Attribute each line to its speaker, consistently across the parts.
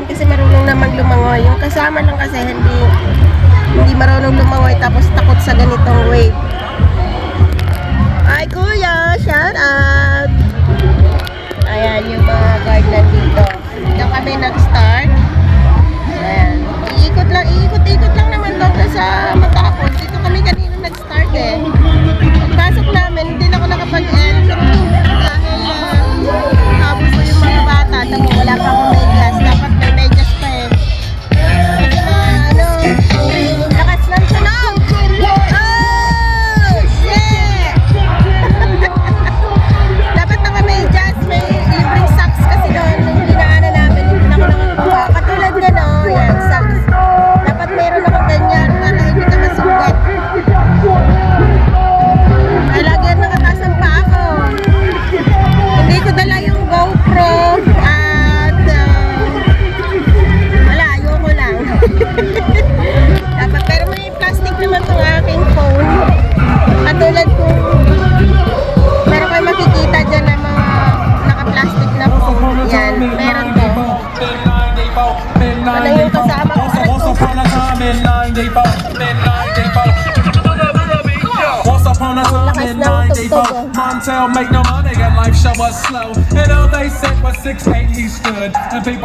Speaker 1: namin kasi marunong namang lumangoy. Yung kasama lang kasi hindi hindi marunong lumangoy tapos takot sa ganitong wave. Ay kuya, shout out! Ayan yung mga guard nandito. Dito kami nag-start. Ayan. Iikot lang, iikot-ikot lang naman doon sa matapos. Dito kami kanina nag-start eh. Pagpasok namin, hindi na ako nakapag-entry. Dahil uh, habol ko yung mga bata. Tapos wala pa akong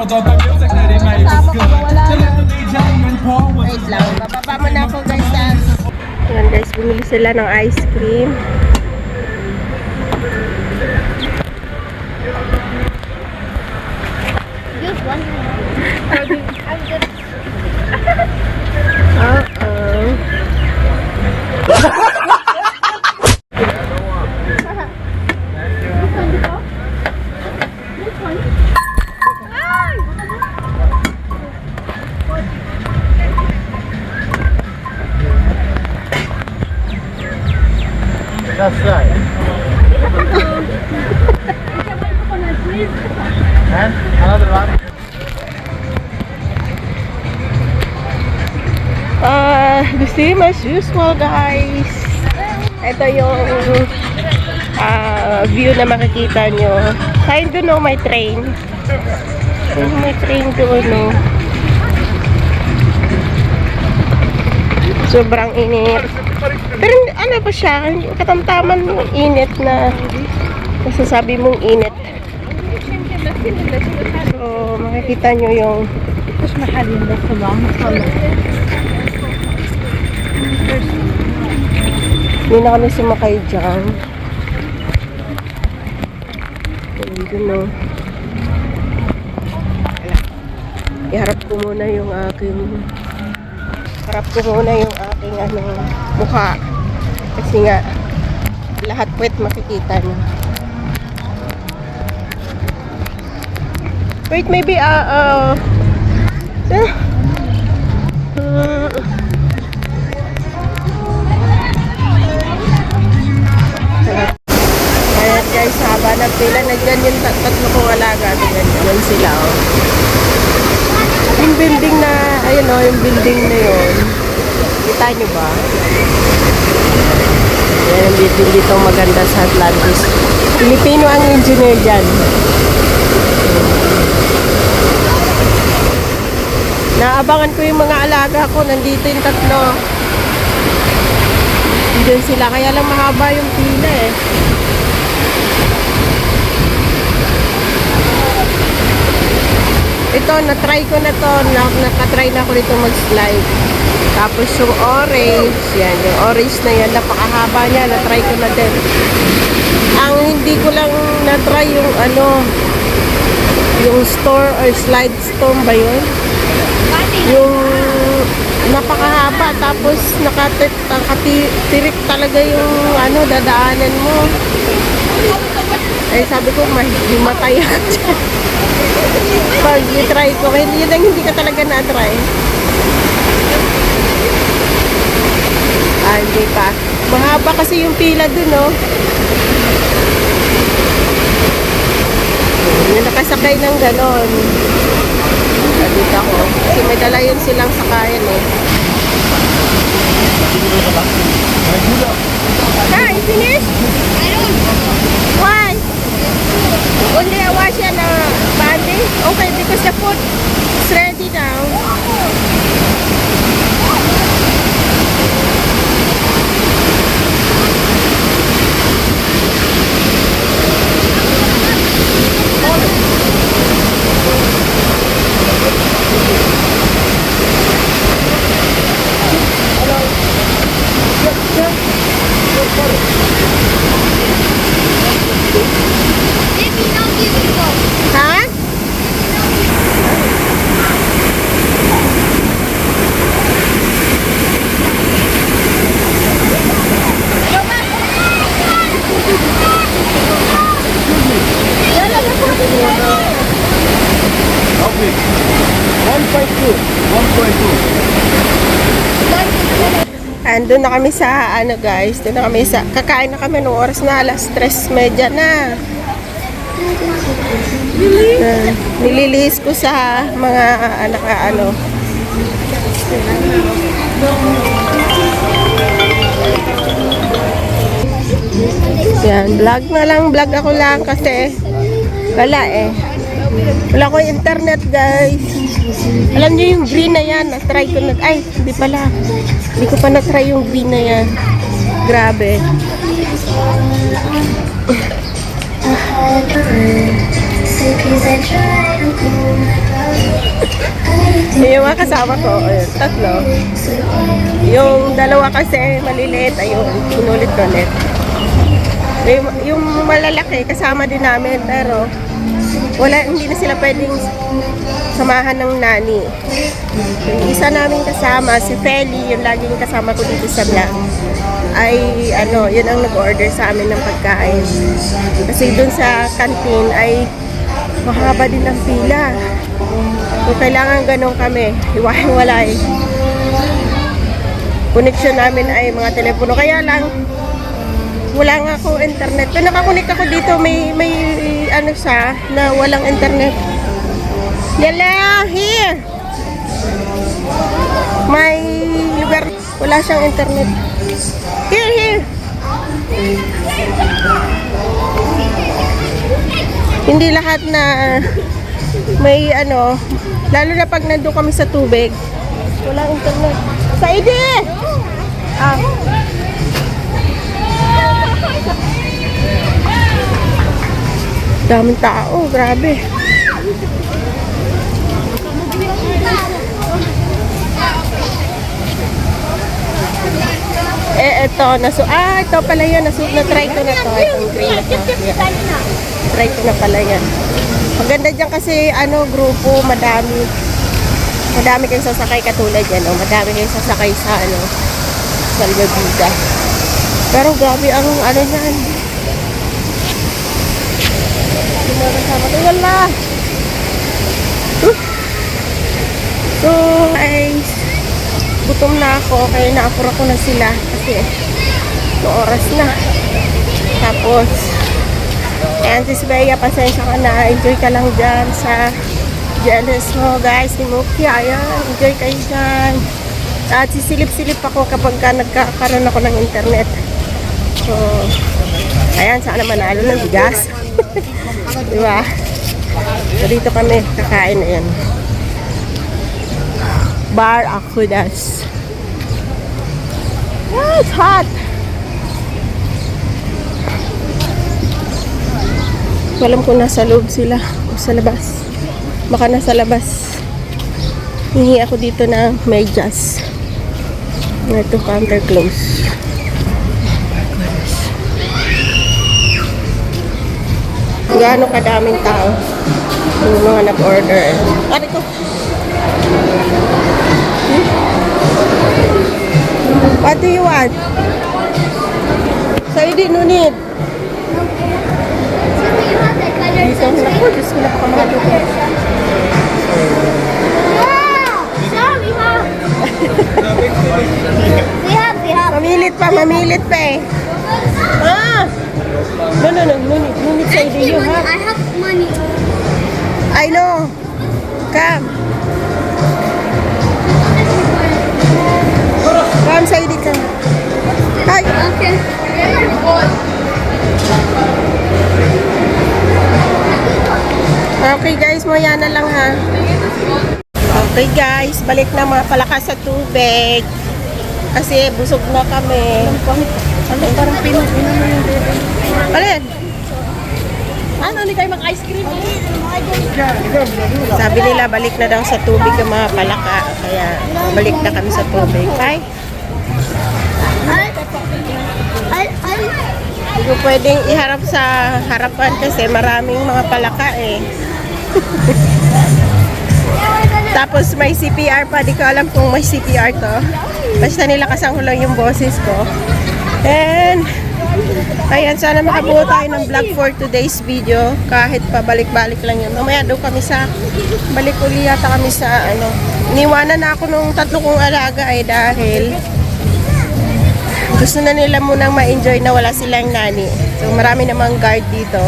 Speaker 1: Kasama ko
Speaker 2: good.
Speaker 1: nawala
Speaker 2: Till
Speaker 1: na.
Speaker 2: the DJ and Paul was
Speaker 1: Wait lang, bababa mo na ako guys sa... Ayan guys, bumili sila ng ice cream. Uh-oh. usual guys. Ito yung uh, view na makikita nyo. Ayun doon no may train. Ayun may train doon no. Sobrang init. Pero ano pa siya? Katamtaman yung init na masasabi mong init. So makikita nyo yung
Speaker 3: mas mahal yung sa mga
Speaker 1: hindi na kami sumakay dyan. Ayun no. Iharap ko muna yung aking harap ko muna yung aking ano, mukha. Kasi nga, lahat puwet makikita niyo. Wait, maybe, uh, uh, uh, tatlo kong alaga. Tingnan nyo, yan sila oh. Yung building na, ayun oh, yung building na yun. Kita nyo ba? Yan ang building dito maganda sa Atlantis. Pilipino ang engineer dyan. Naabangan ko yung mga alaga ko. Nandito yung tatlo. Diyan sila. Kaya lang mahaba yung pila eh. Ito, na-try ko na to. Na, nakatry na ako nito mag-slide. Tapos yung orange, yan, yung orange na yan, napakahaba niya, na-try ko na din. Ang hindi ko lang na-try yung ano, yung store or slide storm ba yun? Yung napakahaba, tapos nakatirik talaga yung ano, dadaanan mo. Eh, sabi ko, mahimatay ako. Pag i-try ko, yun ang hindi ka talaga na-try. Ah, hindi pa. Mahaba kasi yung pila dun, no? Yung nakasakay ng ganon. Dito ako. Kasi may dala yun silang sakayan, eh. Hi, finish? Why? Only a wash and a banding? Okay, because the food is ready now. Ha? Andun na kami sa, ano guys, doon na kami sa, kakain na kami nung oras na, alas 3.30 na. Uh, nililihis ko sa mga anak ano. Yan, vlog na lang, vlog ako lang kasi wala eh. Wala ko internet guys. Alam niyo yung green na yan, na-try ko na, ay, hindi pala. Hindi ko pa na-try yung green na yan. Grabe. Yung mga kasama ko, ayun, tatlo. Yung dalawa kasi maliliit, ayun, inulit ulit. Yung, yung malalaki, kasama din namin, pero wala, hindi na sila pwedeng samahan ng nani. Yung isa namin kasama, si Feli, yung laging kasama ko dito sa vlog, ay ano, yun ang nag-order sa amin ng pagkain. Kasi dun sa canteen ay mahaba din ang pila. Kung kailangan ganun kami, hiwa-hiwalay. Connection namin ay mga telepono. Kaya lang, wala nga ako internet. Kung nakakunik ako dito, may, may ano siya, na walang internet. Yala, here! May lugar, wala siyang internet. Here, here! Hindi lahat na may ano, lalo na pag nandun kami sa tubig, walang internet. Saidi! Ah. Daming tao, grabe. Eh, eto, nasu ah, ito pala yan, nasu na-try ko na to, itong green na to. Yeah. Try ko na pala yan. Maganda dyan kasi, ano, grupo, madami. Madami kayong sasakay katulad yan, oh. Madami kayong sasakay sa, ano, Salvavida. Pero grabe ang, ano yan. Sumasama ko, wala. So, guys, gutom na ako, kaya naapura ko na sila kasi oras na. Tapos, ayan si Bea, pasensya ka na, enjoy ka lang dyan sa jealous mo guys, ni Muki, ayan, enjoy kayo dyan. At sisilip-silip ako kapag ka nagkakaroon ako ng internet. So, ayan, sana manalo ng bigas. Di ba? So, dito kami kakain na yan. Bar Akudas. Ah, it's hot. Walam ko nasa loob sila o sa labas. Baka nasa labas. Hihingi ako dito ng medyas. Ito counter close. Gaano kadaming tao yung mga nag-order. Ari ko. What do you want? So, you didn't need. Dito na po, Diyos ko na pa
Speaker 4: mga dito.
Speaker 1: Mamilit pa, mamilit pa eh. Ah! No, no, no, no need, no need. Actually, you have.
Speaker 4: I have money.
Speaker 1: I know. Come. Come, Sadie, come. Hi.
Speaker 4: Okay.
Speaker 1: Okay guys, maya na lang ha. Okay guys, balik na mga palakas sa tubig. Kasi busog na kami. Ano parang pinupuno na yung. Alin? Ano, hindi kayo mag-ice cream? Sabi nila, balik na daw sa tubig ang mga palaka. Kaya, balik na kami sa tubig. Bye.
Speaker 4: I, I, I,
Speaker 1: Hindi pwedeng iharap sa harapan kasi maraming mga palaka eh. Tapos may CPR pa, di ko alam kung may CPR to. Basta nilakasan ko lang yung boses ko. And, ayan, sana makabuo tayo ng vlog for today's video. Kahit pabalik-balik lang yun. Mamaya daw kami sa, balik uli yata kami sa, ano, iniwanan na ako nung tatlo kong alaga eh dahil gusto na nila munang ma-enjoy na wala silang nani. So marami namang guard dito.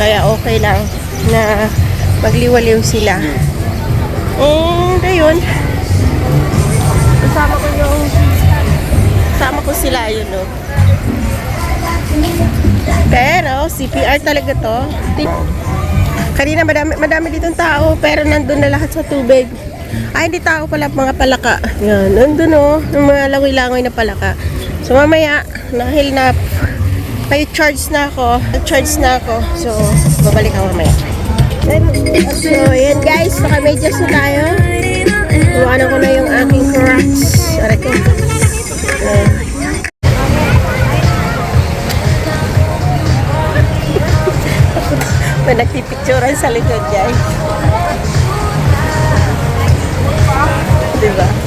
Speaker 1: Kaya okay lang na magliwaliw sila. And ayun. Kasama ko yung kasama ko sila yun no. Pero CPR talaga to. Kanina madami, madami ditong tao pero nandun na lahat sa tubig. Ay, hindi tao pala mga palaka. Yan, nandun oh, yung mga langoy-langoy na palaka. So mamaya, dahil na may charge na ako, charge na ako. So, babalik ako mamaya. So, ayan guys, naka-medyas na tayo. Iwanan ko na yung aking Crocs. Aray ko. May nagpipicturean sa likod guys. Diba?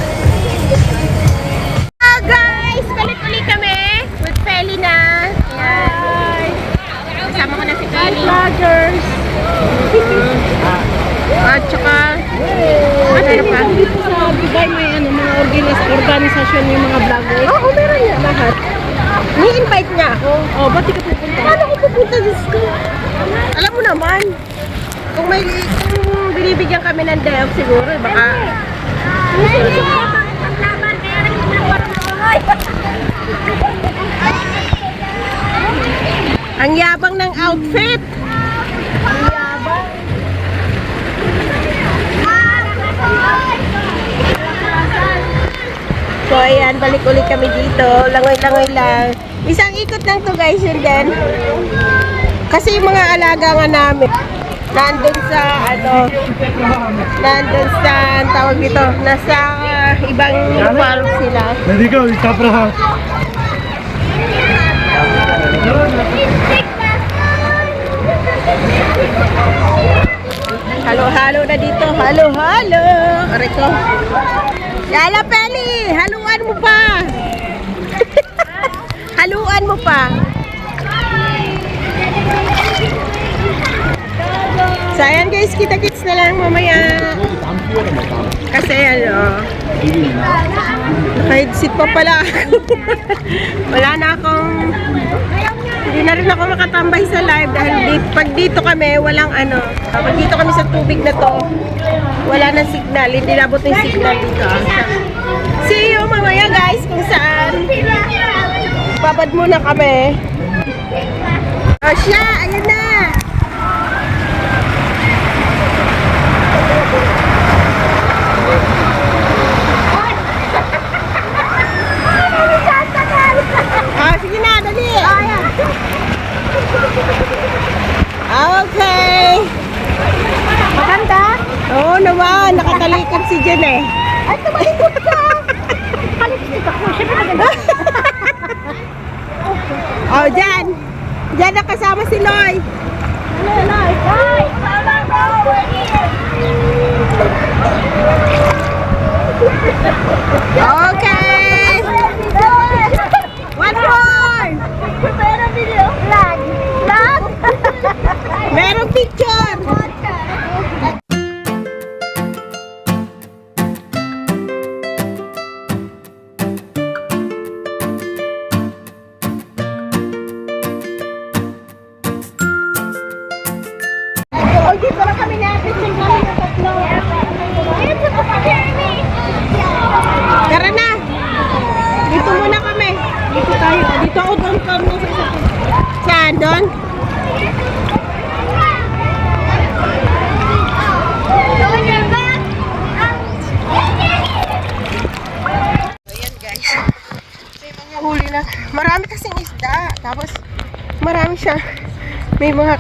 Speaker 1: Feli na. Ayan. Kasama ko na si Feli. vloggers! At saka, ano pa?
Speaker 3: Dito sa Dubai may ano, mga organis organisasyon yung mga vloggers.
Speaker 1: Oo, meron niya lahat. Ni-invite niya ako.
Speaker 3: Oh, ba't di ka pupunta?
Speaker 1: Paano ko pupunta Diyos ko? Alam mo naman, kung may kung binibigyan kami ng day off siguro, eh, baka ang yabang ng outfit. So ayan, balik ulit kami dito. Langoy-langoy lang. Isang ikot lang to guys yun din. Kasi yung mga alaga nga namin, nandun sa ano, nandun sa, ang tawag dito, nasa ibang farm sila.
Speaker 5: There you go,
Speaker 1: Halo-halo na dito. Halo-halo. Ko. Yala, Peli. Haluan mo pa. Haluan mo pa. So, ayan guys. Kita-kits na lang mamaya. Kasi ano, naka-headset pa pala ako. Wala na akong hindi na rin ako makatambay sa live dahil di, pag dito kami, walang ano, pag dito kami sa tubig na to, wala nang signal, hindi nabot yung signal dito. See you mamaya guys kung saan. Babad muna kami. O siya, ayun na.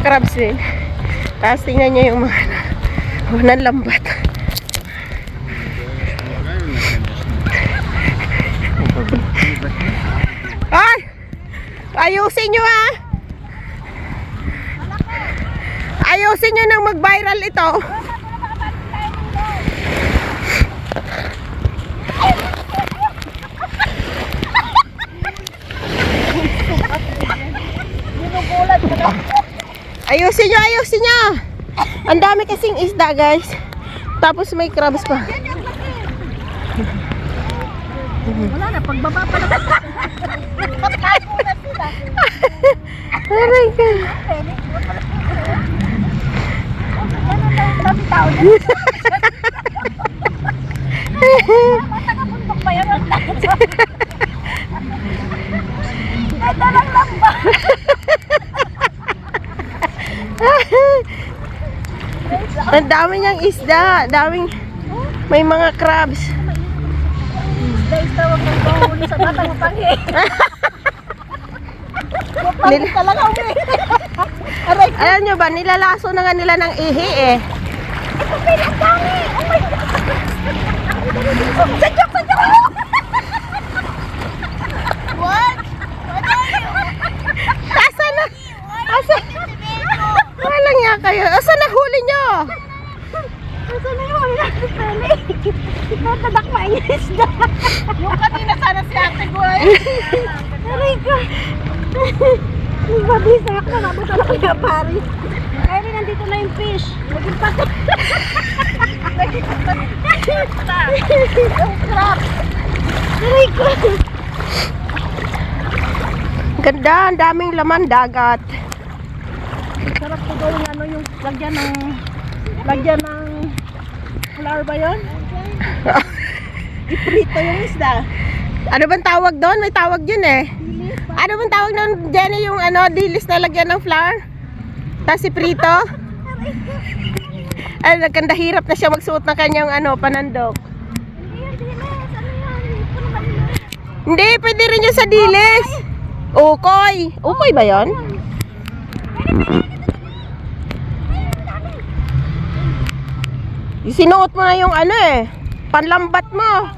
Speaker 1: Crabs din. Tapos tingnan niya yung mga oh, nanlambat. Ay! Ayusin nyo ha! Ayusin nyo nang mag-viral ito. Ayusin nyo, ayusin nyo. Ang dami kasing isda, guys. Tapos may crabs pa.
Speaker 3: Wala na, pagbaba pa lang.
Speaker 1: Aray ka.
Speaker 3: Dami tao na. Bundok pa yan. Ay, dalang lang ba?
Speaker 1: Ang dami niyang isda. Daming may mga crabs.
Speaker 3: Guys, tawag ng bahuli sa batang tangi.
Speaker 1: Nil
Speaker 3: Talaga, umi.
Speaker 1: Alam nyo ba, nilalaso na nga nila ng ihi eh.
Speaker 3: Sadyok, sadyok!
Speaker 1: Asa na? Asa? Wala nga kayo. Asa na huli nyo?
Speaker 3: Asa na yung mga nakasali? Ikaw tadakma yung isda. Yung kanina sana si ate ko ay. Aray ko. Nagbabisa ako na nabot na kaya pari. Kaya rin nandito na yung fish. Naging pati. Naging pati. Ang crap. Aray ko.
Speaker 1: Ganda, ang daming laman dagat.
Speaker 3: Sarap ko gawin ano yung lagyan ng lagyan ng flour ba yun? Iprito yung isda.
Speaker 1: Ano bang tawag doon? May tawag yun eh. Ano bang tawag doon, Jenny, yung ano, dilis na lagyan ng flour? Tapos si Prito? Ay, nagkanda hirap na siya magsuot ng kanyang ano, panandok. Hindi, pwede rin yun sa dilis. Ukoy. Ukoy ba yon? Sinuot mo na yung ano eh. Panlambat mo.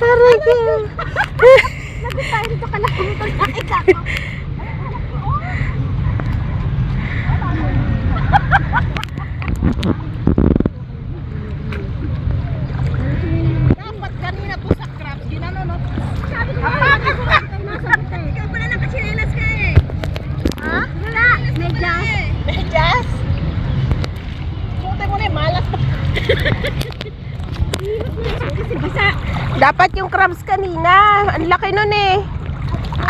Speaker 1: Aray ko.
Speaker 3: Lagot tayo dito ka na ikaw. Dapat kanina po sa crabs, ginano no? Sabi ko, apakan ko nga. Ikaw pala nakachinilas ka eh. Ha? Wala. Medyas.
Speaker 1: Medyas?
Speaker 3: Puta mo na yung malas pa. Kasi basa.
Speaker 1: Dapat yung crabs kanina. Ang laki nun eh.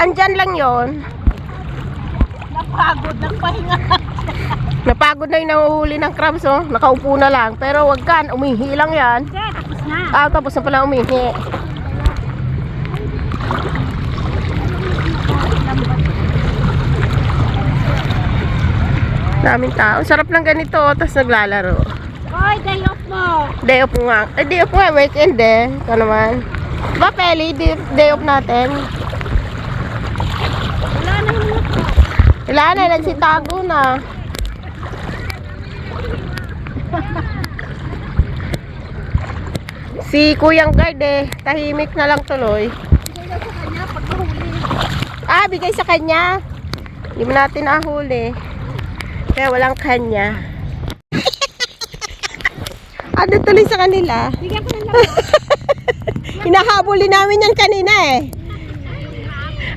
Speaker 1: Andyan lang yon.
Speaker 3: Napagod ng pahinga.
Speaker 1: Napagod na yung nanguhuli ng crabs oh. Nakaupo na lang. Pero wag ka, umihi lang yan.
Speaker 3: Kasi tapos na.
Speaker 1: Ah, tapos na pala umihi. Daming tao. Sarap ng ganito, oh, tapos naglalaro.
Speaker 3: Hoy, day off mo.
Speaker 1: Day off nga. Eh, day off nga, weekend eh. Ito naman. Ba, Peli, day, day off natin.
Speaker 3: Wala na naman ako.
Speaker 1: Wala na, nagsitago na. Si Kuyang Guard eh, tahimik na lang tuloy.
Speaker 3: Sa kanya pag.
Speaker 1: Ah, bigay sa kanya. Hindi mo natin nahuli. Kaya walang kanya. ano tuloy sa kanila?
Speaker 3: Bigyan ko ng laman.
Speaker 1: Hinahabulin namin yan kanina eh.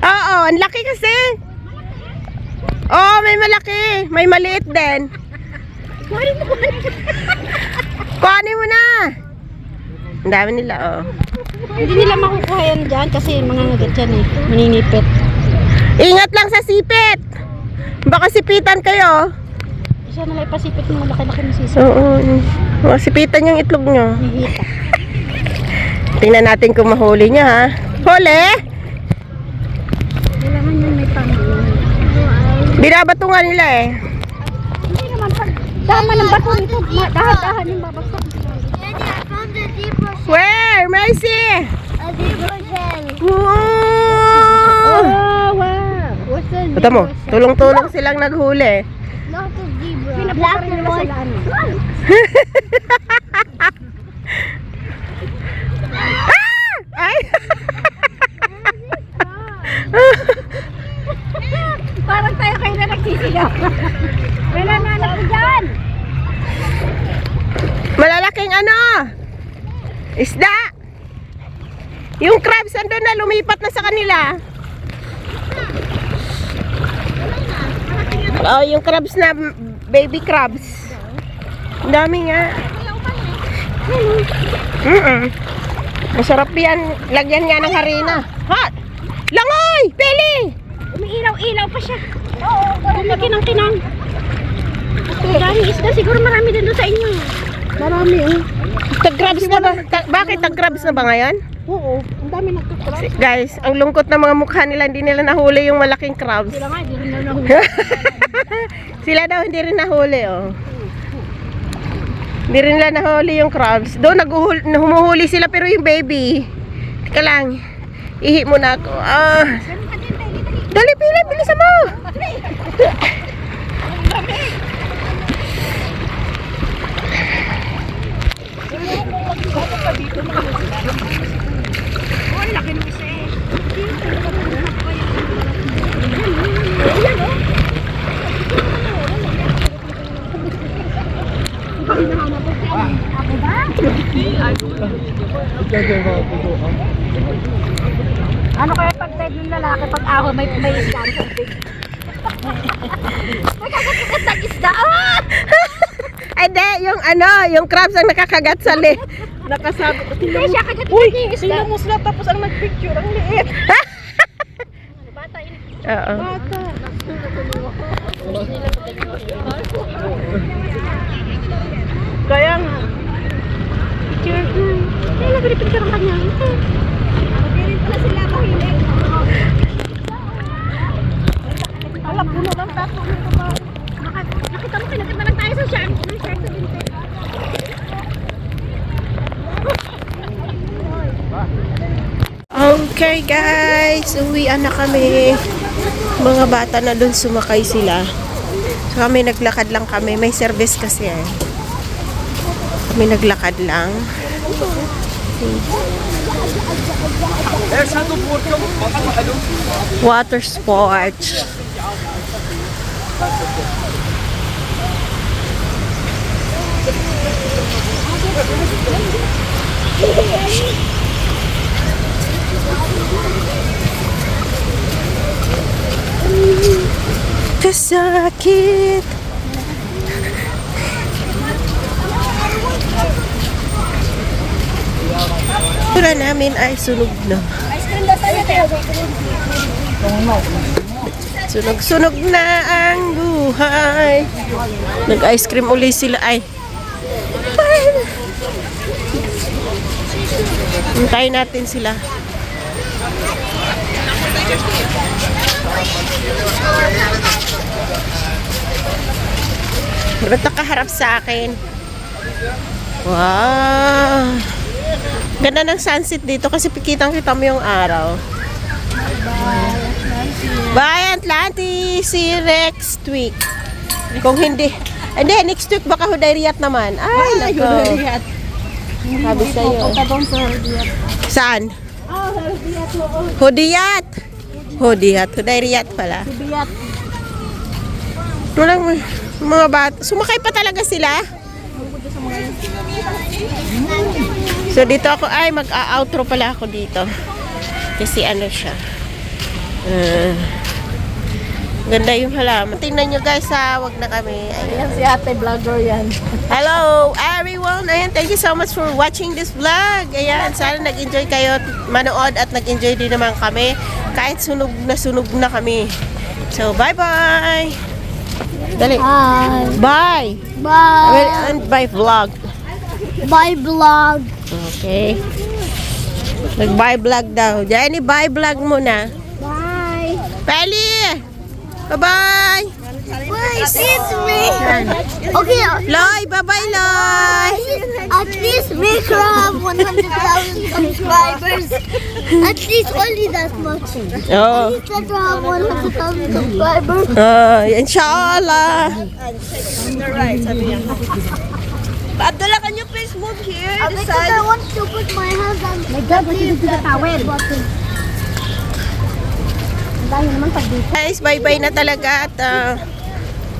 Speaker 1: Oo, ang laki kasi. Oo, may malaki. May maliit din.
Speaker 3: Kunin mo kunin mo.
Speaker 1: Kuhanin mo na. Ang dami nila, oh.
Speaker 3: Hindi nila makukuha yan dyan kasi mga ngagat yan eh. Maninipit.
Speaker 1: Ingat lang sa sipit. Baka sipitan kayo.
Speaker 3: Isa na lang ipasipit mo laki-laki ng sisa.
Speaker 1: Oo. Mga sipitan yung itlog nyo.
Speaker 3: Hihita.
Speaker 1: Tingnan natin kung mahuli niya, ha. Huli!
Speaker 3: Kailangan yan may pangin.
Speaker 1: Binabato nga nila, eh.
Speaker 3: Hindi naman pag dama ng bato nito, dahan-dahan yung babagsak.
Speaker 1: Where? Mercy!
Speaker 4: A zebra shell.
Speaker 1: Wow!
Speaker 3: Oh, wow. What's the
Speaker 1: Ito mo, tulong-tulong silang naghuli.
Speaker 4: Not a zebra.
Speaker 3: Black and white.
Speaker 1: Ay!
Speaker 3: Parang tayo kayo na nagsisigaw. Wala na anak ko dyan.
Speaker 1: Malalaking ano? Isda! Yung crabs andun na, lumipat na sa kanila. Oh, yung crabs na mm, baby crabs. Ang dami nga. Mm Masarap yan. Lagyan nga ng harina. Hot! Langoy! Pili!
Speaker 3: Umiilaw-ilaw pa siya. Oo, Kumaki ng kinang. Daming isda. Siguro marami din doon sa inyo. Marami, oh.
Speaker 1: Tag-crabs na ba? Ta- bakit tag-crabs na ba ngayon?
Speaker 3: Oo. Ang dami nagtutrap.
Speaker 1: Si- Guys, ang lungkot ng mga mukha nila, hindi nila nahuli yung malaking crabs.
Speaker 3: Sila nga, hindi rin na nahuli.
Speaker 1: Sila daw hindi rin nahuli, oh. Hindi rin nila nahuli yung crabs. Doon naguhul- humuhuli sila pero yung baby. Teka lang. Ihi muna ako. Ah. Dali, pila, bilisan mo.
Speaker 3: Ano kaya pag tayo ng lalaki pag ako may may isda sa big? May kakagat ng isda. Ah!
Speaker 1: Ay, di, yung ano, yung crabs ang nakakagat sa li. Nakasabi.
Speaker 3: Hindi siya kagat ng isda.
Speaker 1: mo sila tapos ang nagpicture, ang liit.
Speaker 3: Bata yun.
Speaker 1: Oo. Kaya nga.
Speaker 3: Picture. Kaya lang pinipicture ang kanya. Hindi pala sila mahilig. Alam, puno ng tato nito ba? Nakita mo, kinakit na lang tayo sa shark. Ng shark sa binte.
Speaker 1: Okay guys, uwian na kami. Mga bata na doon sumakay sila. So kami naglakad lang kami. May service kasi eh. Kami naglakad lang. Water sports. Kasakit. Tura namin ay sunog na. Sunog-sunog na ang buhay. Nag-ice cream uli sila ay. Hintayin natin sila. Ba't nakaharap sa akin? Wow! Ganda ng sunset dito kasi kitang kita mo yung araw. Bye Atlantis! See you next week. Kung hindi, hindi, next week baka Hudayriyat naman. Ay, nako. Sabi sa'yo. Saan?
Speaker 3: Hudiyat!
Speaker 1: Hudiyat. Hudayriyat pala.
Speaker 3: Hudiyat.
Speaker 1: Walang mga bata. Sumakay pa talaga sila? So dito ako, ay mag-outro pala ako dito. Kasi ano siya. Uh, ganda yung halaman. Tingnan nyo guys ha, wag na kami. Ayan.
Speaker 3: Yan si ate vlogger yan.
Speaker 1: Hello everyone! Ayan, thank you so much for watching this vlog. Ayan, sana nag-enjoy kayo manood at nag-enjoy din naman kami. Kahit sunog na sunog na kami. So, bye-bye! Dali. Bye! I
Speaker 4: Bye.
Speaker 1: will end by vlog.
Speaker 4: Bye vlog.
Speaker 1: Okay. Nag-bye vlog daw. Jenny, bye vlog muna.
Speaker 4: Bye.
Speaker 1: Peli! Bye-bye!
Speaker 4: Please, it's me. Okay,
Speaker 1: Loy, bye-bye, Loy!
Speaker 4: at least her have 100,000 subscribers. At least only that much.
Speaker 1: Oh.
Speaker 4: At least her have 100,000 subscribers.
Speaker 1: Uh, inshallah.
Speaker 3: Abdullah, can you please move here?
Speaker 4: Uh, Because I want to put my hands on
Speaker 3: My God, sa towel. Dahil naman pag dito.
Speaker 1: Guys, bye-bye na talaga at ah,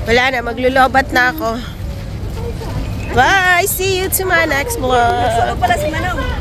Speaker 1: wala na, maglulobat na ako. Bye! See you to my next vlog.
Speaker 3: pala si Manong.